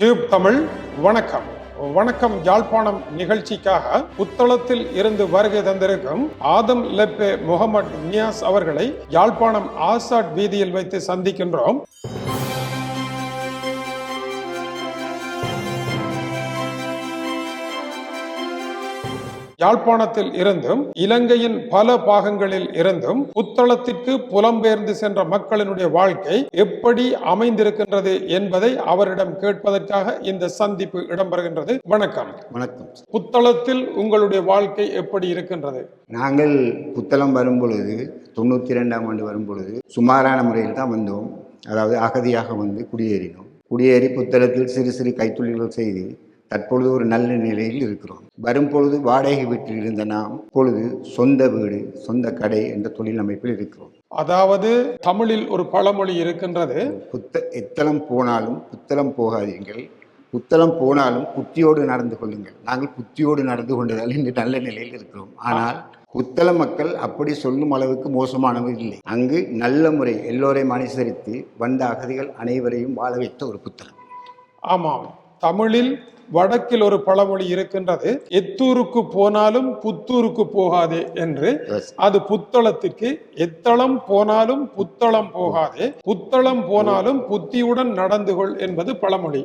Tube Tamil வணக்கம். வணக்கம் யாழ்ப்பாணம் நிகழ்ச்சிக்காக புத்தளத்தில் இருந்து வருகை தந்திருக்கும் ஆதம் லெப்பே முகமது நியாஸ் அவர்களை யாழ்ப்பாணம் ஆசாட் வீதியில் வைத்து சந்திக்கின்றோம். யாழ்ப்பாணத்தில் இருந்தும் இலங்கையின் பல பாகங்களில் இருந்தும் புத்தளத்திற்கு புலம்பெயர்ந்து சென்ற மக்களினுடைய வாழ்க்கை எப்படி அமைந்திருக்கின்றது என்பதை அவரிடம் கேட்பதற்காக இந்த சந்திப்பு இடம்பெறுகின்றது. வணக்கம். வணக்கம். புத்தளத்தில் உங்களுடைய வாழ்க்கை எப்படி இருக்கின்றது? நாங்கள் புத்தளம் வரும் பொழுது தொண்ணூற்றி ரெண்டாம் ஆண்டு வரும் பொழுது சுமாரான முறையில் தான் வந்தோம். அதாவது அகதியாக வந்து குடியேறினோம். குடியேறி புத்தளத்தில் சிறு சிறு கைத்தொழில்கள் செய்து தற்பொழுது ஒரு நல்ல நிலையில் இருக்கிறோம். வரும் பொழுது வாடகை வீட்டில் இருந்த நாம் இப்பொழுது சொந்த வீடு சொந்த கடை என்ற தொழில் அமைப்பில் இருக்கிறோம். அதாவது தமிழில் ஒரு பழமொழி இருக்கின்றது. புத்த எத்தளம் போனாலும் புத்தளம் போகாதீர்கள். புத்தளம் போனாலும் புத்தியோடு நடந்து கொள்ளுங்கள். நாங்கள் புத்தியோடு நடந்து கொண்டதால் இன்று நல்ல நிலையில் இருக்கிறோம். ஆனால் புத்தள மக்கள் அப்படி சொல்லும் அளவுக்கு மோசமானவர் இல்லை. அங்கு நல்ல முறை எல்லோரையும் அனுசரித்து வந்த அகதிகள் அனைவரையும் வாழ வைத்த ஒரு புத்தளம் ஆமாம். தமிழில் வடக்கில் ஒரு பழமொழி இருக்கின்றது எத்தூருக்கு போனாலும் புத்தூருக்கு போகாதே என்று. அது புத்தளத்திற்கு எத்தளம் போனாலும் புத்தளம் போகாதே புத்தளம் போனாலும் புத்தியுடன் நடந்து கொள் என்பது பழமொழி.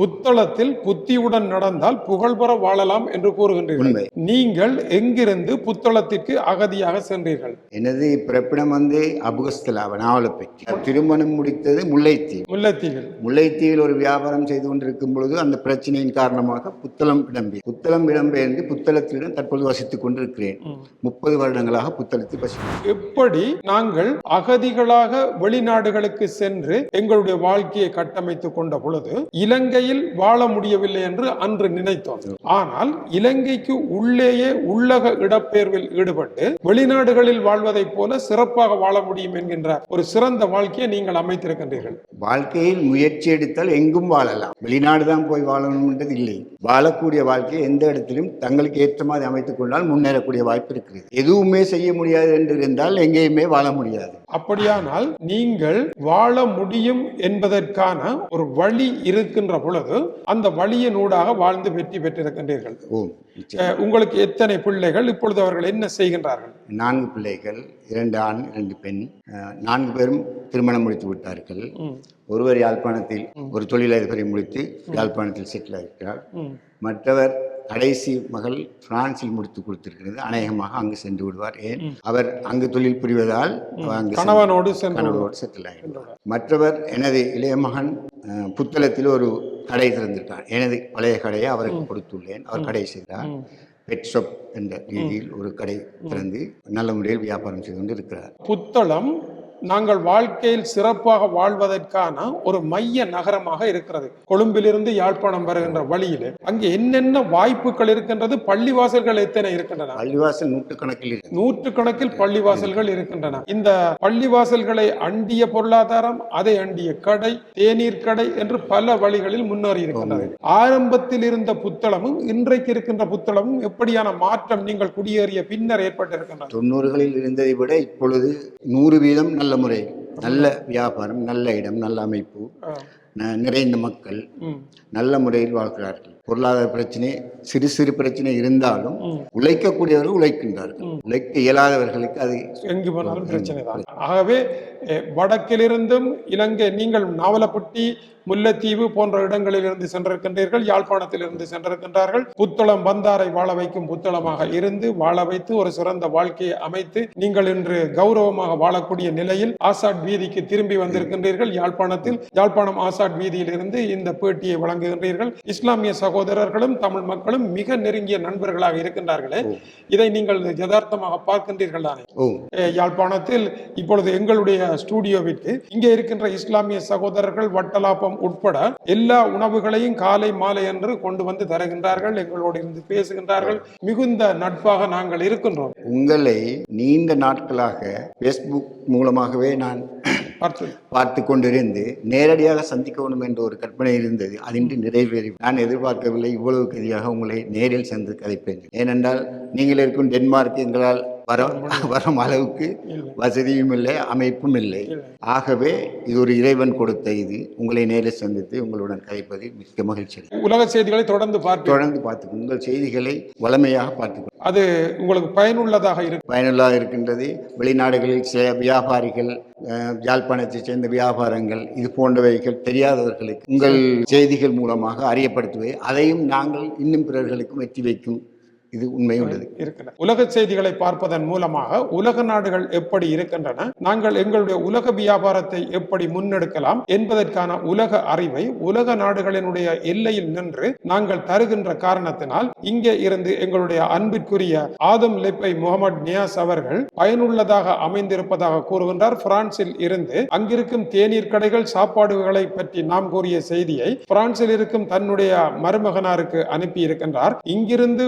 புத்தளத்தில் புத்தியுடன் நடந்தால் புகழ்பெற வாழலாம் என்று கூறுகின்றீர்கள். நீங்கள் எங்கிருந்து புத்தளத்திற்கு அகதியாக சென்றீர்கள்? எனது பிறப்பிடம் வந்து அபுகஸ்தலா நாவலப்பட்டி திருமணம் முடித்தது முல்லைத்தீவு முல்லைத்தீவில். முல்லைத்தீவில் ஒரு வியாபாரம் செய்து கொண்டிருக்கும் பொழுது அந்த பிரச்சனையின் காரணமாக புத்தளம் இடம்பெயர் புத்தளம் இடம்பெயர்ந்து புத்தளத்திடம் தற்பொழுது வசித்துக் கொண்டிருக்கிறேன். முப்பது வருடங்களாக புத்தளத்தில் வசிக்கிறேன். எப்படி நாங்கள் அகதிகளாக வெளிநாடுகளுக்கு சென்று எங்களுடைய வாழ்க்கையை கட்டமைத்துக் கொண்ட பொழுது இலங்கையில் வாழ முடியவில்லை என்று அன்று நினைத்தோம். ஆனால் இலங்கைக்கு உள்ளேயே உள்ளக இடப்பெயர்வில் ஈடுபட்டு வெளிநாடுகளில் வாழ்வதைப் போல சிறப்பாக வாழ முடியும் என்கின்ற ஒரு சிறந்த வாழ்க்கையை நீங்கள் அமைத்திருக்கின்றீர்கள். வாழ்க்கையில் முயற்சி எடுத்தால் எங்கும் வாழலாம். வெளிநாடு தான் போய் வாழணும்ன்றது இல்லை. வாழக்கூடிய வாழ்க்கையை எந்த இடத்திலும் தங்களுக்கு ஏற்ற மாதிரி அமைத்துக் கொண்டால் முன்னேறக்கூடிய வாய்ப்பு இருக்கிறது. எதுவுமே செய்ய முடியாது என்று இருந்தால் எங்கேயுமே வாழ முடியாது. அப்படியானால் நீங்கள் வாழ முடியும் என்பதற்கான ஒரு வழி இருக்கின்ற பொழுது அந்த வழியினூடாக வாழ்ந்து வெற்றி பெற்றிருக்கின்றீர்கள். உங்களுக்கு எத்தனை பிள்ளைகள்? இப்பொழுது அவர்கள் என்ன செய்கின்றார்கள்? நான்கு பிள்ளைகள் இரண்டு ஆண் இரண்டு பெண். நான்கு பேரும் திருமணம் முடித்து விட்டார்கள். ஒருவர் யாழ்ப்பாணத்தில் ஒரு தொழிலதிபரை முடித்து யாழ்ப்பாணத்தில் செட்டில் ஆகிறார். மற்றவர் கடைசி மகள் பிரான்சில் முடித்து கொடுத்திருக்கிறது. அநேகமாக அங்கு சென்று விடுவார். ஏன்? அவர் அங்கு தொழில் புரிவதால் அங்கு கணவனோடு சென்று கணவரோடு செட்டில் ஆகிடுவார் மற்றவர் எனது இளைய மகன் புத்தளத்தில் ஒரு கடை திறந்திருக்கார் எனது பழைய கடையை அவருக்கு கொடுத்துள்ளேன். அவர் கடை செய்தார். பெட் ஷாப் என்ற ரீதியில் ஒரு கடை திறந்து நல்ல முறையில் வியாபாரம் செய்து கொண்டு இருக்கிறார். புத்தளம் நாங்கள் வாழ்க்கையில் சிறப்பாக வாழ்வதற்கான ஒரு மைய நகரமாக இருக்கிறது. கொழும்பிலிருந்து யாழ்ப்பாணம் வருகின்ற வழியிலே அங்கே என்னென்ன வாய்ப்புகள் இருக்கின்றது? பள்ளிவாசல்கள் எத்தனை இருக்கின்றன? பள்ளிவாசல் நூற்றுக்கணக்கில் இருக்கு. நூற்றுக்கணக்கில் பள்ளிவாசல்கள் இருக்கின்றன. இந்த பள்ளிவாசல்களை அண்டிய பொருளாதாரம் அதை அண்டிய கடை தேநீர் கடை என்று பல வழிகளில் முன்னேறி இருக்கின்றது. ஆரம்பத்தில் இருந்த புத்தளமும் இன்றைக்கு இருக்கின்ற புத்தளமும் எப்படியான மாற்றம் நீங்கள் குடியேறிய பின்னர் ஏற்பட்டிருக்கின்றது? தொண்ணூறுகளில் இருந்ததை விட இப்பொழுது நூறு வீதம் நல்ல முறை நல்ல வியாபாரம் நல்ல இடம் நல்ல அமைப்பு நிறைந்த மக்கள். நல்ல முறையில் வாழ்கிறார்கள் பொருளாதார பிரச்சனை சிறு சிறு பிரச்சனை இருந்தாலும் உழைக்கக்கூடியவர்கள் உழைக்கின்றார்கள். உழைக்க இயலாதவர்களுக்கு அது எங்கு போனாலும் பிரச்சனை தான். ஆகவே வடக்கிலிருந்தும் இலங்கை நீங்கள் நாவலப்பட்டி முல்லைத்தீவு போன்ற இடங்களிலிருந்து சென்றிருக்கின்றீர்கள் யாழ்ப்பாணத்திலிருந்து சென்றிருக்கின்றார்கள். புத்தளம் பந்தாரை வாழ வைக்கும் புத்தளமாக இருந்து வாழ வைத்து ஒரு சிறந்த வாழ்க்கையை அமைத்து நீங்கள் இன்று கௌரவமாக வாழக்கூடிய நிலையில் ஆசாட் வீதிக்கு திரும்பி வந்திருக்கின்றீர்கள். யாழ்ப்பாணத்தில் யாழ்ப்பாணம் ஆசாட் வீதியில் இருந்து இந்த பேட்டியை வழங்குகின்றீர்கள். இஸ்லாமிய சகோதரர்களும் தமிழ் மக்களும் மிக நெருங்கிய நண்பர்களாக இருக்கின்றார்களே. இதை நீங்கள் யதார்த்தமாக பார்க்கின்றீர்கள் தானே. யாழ்ப்பாணத்தில் இப்பொழுது எங்களுடைய ஸ்டூடியோவிற்கு இங்கே இருக்கின்ற இஸ்லாமிய சகோதரர்கள் வட்டலாப்பம் உட்பட எல்லா உணவுகளையும் காலை மாலை என்று கொண்டு வந்து தருகின்றார்கள் எங்களோடு இருந்து பேசுகின்றார்கள். மிகுந்த நட்பாக நாங்கள் இருக்கின்றோம். உங்களை நீண்ட நாட்களாக ஃபேஸ்புக் மூலமாகவே நான் பார்த்து பார்த்து கொண்டிருந்து நேரடியாக சந்திக்க வேண்டும் என்ற ஒரு கற்பனை இருந்தது. அதின்றி நிறைவேறி நான் எதிர்பார்க்கவில்லை. இவ்வளவு கதியாக உங்களை நேரில் சென்று கதைப்பேன். ஏனென்றால் நீங்கள் இருக்கும் டென்மார்க் எங்களால் வர வரும் அளவுக்கு வசதியும் இல்லை அமைப்பும் இல்லை. ஆகவே இது ஒரு இறைவன் கொடுத்த இது. உங்களை நேரில் சந்தித்து உங்களுடன் கதைப்பது மிக்க மகிழ்ச்சி. உலக செய்திகளை தொடர்ந்து பார்ப்பீர்கள் தொடர்ந்து பார்த்து உங்கள் செய்திகளை வளமையாக பார்த்துக்கொள் அது உங்களுக்கு பயனுள்ளதாக இருக்கும் பயனுள்ளதாக இருக்கின்றது. வெளிநாடுகளில் சில வியாபாரிகள் அஹ், யாழ்ப்பாணத்தைச் சேர்ந்த வியாபாரங்கள் இது போன்றவைகள் தெரியாதவர்களுக்கு உங்கள் செய்திகள் மூலமாக அறியப்படுத்துவது. அதையும் நாங்கள் இன்னும் பிறர்களுக்கும் வெற்றி வைக்கும். இது உண்மை உள்ளது. இருக்கிற உலக செய்திகளை பார்ப்பதன் மூலமாக உலக நாடுகள் எப்படி இருக்கின்றன நாங்கள் எங்களுடைய உலக வியாபாரத்தை எப்படி முன்னெடுக்கலாம் என்பதற்கான உலக அறிவை உலக நாடுகளினுடைய எல்லையில் நின்று நாங்கள் தருகின்ற காரணத்தினால் இங்கே இருந்து எங்களுடைய அன்பிற்குரிய ஆதம் லெப்பை முகமது நியாஸ் அவர்கள் பயனுள்ளதாக அமைந்திருப்பதாக கூறுகின்றார். பிரான்சில் இருந்து அங்கிருக்கும் தேநீர் கடைகள் சாப்பாடுகளை பற்றி நாம் கூறிய செய்தியை பிரான்சில் இருக்கும் தன்னுடைய மருமகனாருக்கு அனுப்பி இருக்கின்றார் இங்கிருந்து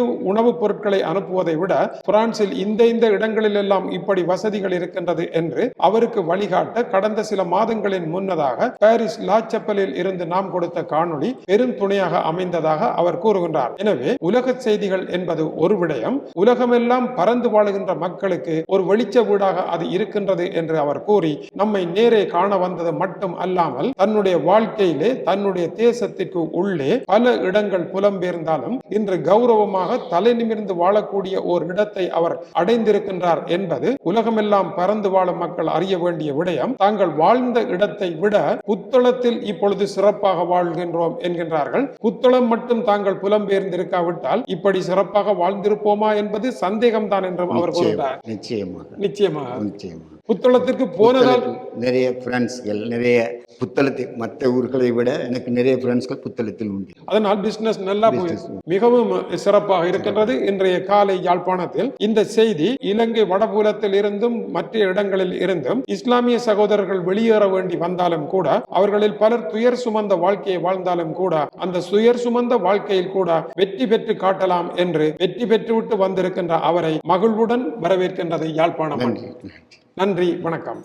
உணவுப் பொருட்களை அனுப்புவதை விட பிரான்சில் இந்த இந்த இடங்களில் எல்லாம் இப்படி வசதிகள் இருக்கின்றது என்று அவருக்கு வழிகாட்ட கடந்த சில மாதங்களின் முன்னதாக பாரிஸ் லாச்சப்பலில் இருந்து நாம் கொடுத்த காணொளி பெரும் துணையாக அமைந்ததாக அவர் கூறுகின்றார். எனவே உலக செய்திகள் என்பது ஒரு விடயம் உலகமெல்லாம் பறந்து வாழுகின்ற மக்களுக்கு ஒரு வெளிச்ச வீடாக அது இருக்கின்றது என்று அவர் கூறி நம்மை நேரே காண வந்தது மட்டும் அல்லாமல் தன்னுடைய வாழ்க்கையிலே தன்னுடைய தேசத்திற்கு உள்ளே பல இடங்கள் புலம்பெயர்ந்தாலும் இன்று கௌரவமாக தலை நிமிர்ந்து வாழக்கூடிய ஓர் இடத்தை அவர் அடைந்திருக்கின்றார் என்பது உலகமெல்லாம் பறந்து வாழும் மக்கள் அறிய வேண்டிய விடயம். தாங்கள் வாழ்ந்த இடத்தை விட புத்தளத்தில் இப்பொழுது சிறப்பாக வாழ்கின்றோம் என்கின்றார்கள். புத்தளம் மட்டும் தாங்கள் புலம்பெயர்ந்திருக்காவிட்டால் இப்படி சிறப்பாக வாழ்ந்திருப்போமா என்பது சந்தேகம்தான் என்றும் அவர் கூறுகிறார். நிச்சயமாக நிச்சயமாக. நிச்சயமாக. புத்தளத்திற்கு போனதால் நிறைய ஃப்ரெண்ட்ஸ்கள் நிறைய புத்தளத்தில் மற்ற ஊர்களை விட எனக்கு நிறைய ஃப்ரெண்ட்ஸ்கள் புத்தளத்தில் உண்டு. அதனால் பிசினஸ் நல்லா மிகவும் சிறப்பாக இருக்கின்றது. இன்றைய காலை யாழ்ப்பாணத்தில் இந்த செய்தி இலங்கை வடபுலத்தில் இருந்தும் மற்ற இடங்களில் இருந்தும் இஸ்லாமிய சகோதரர்கள் வெளியேற வேண்டி வந்தாலும் கூட அவர்களில் பலர் துயர் சுமந்த வாழ்க்கையை வாழ்ந்தாலும் கூட அந்த துயர் சுமந்த வாழ்க்கையில் கூட வெற்றி பெற்று காட்டலாம் என்று வெற்றி பெற்றுவிட்டு வந்திருக்கின்ற அவரை மகிழ்வுடன் வரவேற்கின்றது யாழ்ப்பாணம். நன்றி வணக்கம்.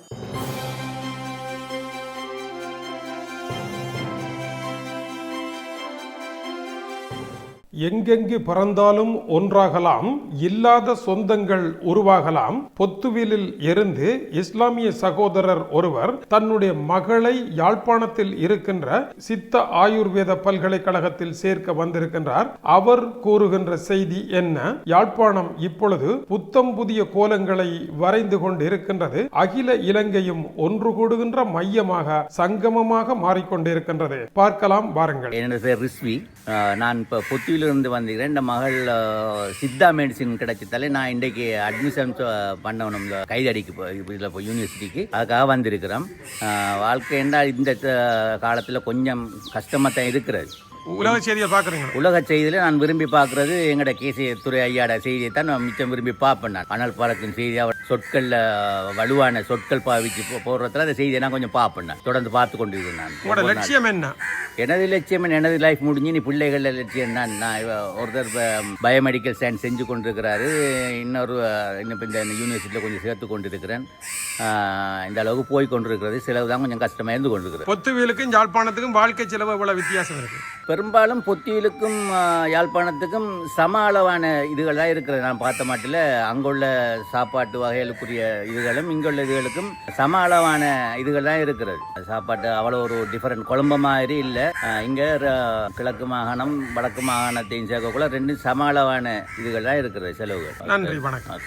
எங்கெங்கு பிறந்தாலும் ஒன்றாகலாம் இல்லாத சொந்தங்கள் உருவாகலாம். பொத்துவிலில் இருந்து இஸ்லாமிய சகோதரர் ஒருவர் தன்னுடைய மகளை யாழ்ப்பாணத்தில் இருக்கின்ற சித்த ஆயுர்வேத பல்கலைக்கழகத்தில் சேர்க்க வந்திருக்கின்றார். அவர் கூறுகின்ற செய்தி என்ன? யாழ்ப்பாணம் இப்பொழுது புத்தம் புதிய கோலங்களை வரைந்து கொண்டு இருக்கின்றது அகில இலங்கையும் ஒன்று கூடுகின்ற மையமாக சங்கமமாக மாறிக்கொண்டிருக்கின்றது. பார்க்கலாம் வாருங்கள். எனது பேர் ரிஸ்வி. நான் இப்போ இருந்து வந்திருக்கிறேன். இந்த மகள் சித்தா மெடிசின் கிடைச்சதாலே நான் இன்றைக்கு அட்மிஷன் பண்ணணும். இந்த கைதடிக்கு இதில் இப்போ யூனிவர்சிட்டிக்கு அதுக்காக வந்திருக்கிறோம். வாழ்க்கை என்றால் இந்த காலத்தில் கொஞ்சம் கஷ்டமாக தான் இருக்கிறது. உலக செய்திகள் பாக்குறீங்க உலக செய்தியில் நான் விரும்பி பார்க்குறது எங்களோட கேசி துறை ஐயாட செய்தியை தான் நான் மிச்சம் விரும்பி பார்ப்பேன் நான். அனல் பாலத்தின் செய்தி அவர் சொற்களில் வலுவான சொற்கள் பாவிச்சு போடுறதுல அந்த செய்தியை நான் கொஞ்சம் பார்ப்பேன் தொடர்ந்து பார்த்து கொண்டிருக்கிறேன் நான். உங்களோட லட்சியம் என்ன? எனது லட்சியம் எனது லைஃப் முடிஞ்சு நீ பிள்ளைகள் லட்சியம் தான் நான் ஒருத்தர் பயோமெடிக்கல் சயின்ஸ் செஞ்சு கொண்டிருக்கிறாரு. இன்னொரு இன்னும் இந்த யூனிவர்சிட்டியில் கொஞ்சம் சேர்த்து கொண்டிருக்கிறேன். இந்த அளவுக்கு போய் கொண்டிருக்கிறது. செலவு தான் கொஞ்சம் கஷ்டமாக இருந்து கொண்டிருக்கிறது. பொத்துவியலுக்கும் யாழ்ப்பாணத்துக்கும் வாழ்க்கை செலவு இவ்வளவு வித்தியாசம் இருக்கு? பெரும்பாலும் பொத்தியிலுக்கும் யாழ்ப்பாணத்துக்கும் சம அளவான இதுகள் தான் இருக்கிறது. நான் பார்த்த மாட்டில் அங்குள்ள சாப்பாட்டு வகைகளுக்குரிய இதுகளும் இங்குள்ள இதுகளுக்கும் சம அளவான இதுகள் தான் இருக்கிறது. சாப்பாட்டு அவ்வளோ ஒரு டிஃபரெண்ட் குழம்பு மாதிரி இல்லை. இங்கே கிழக்கு மாகாணம் வடக்கு மாகாணத்தையும் சேர்க்கக்குள்ள ரெண்டும் சம அளவான இதுகள் தான் இருக்கிறது செலவுகள். நன்றி வணக்கம்.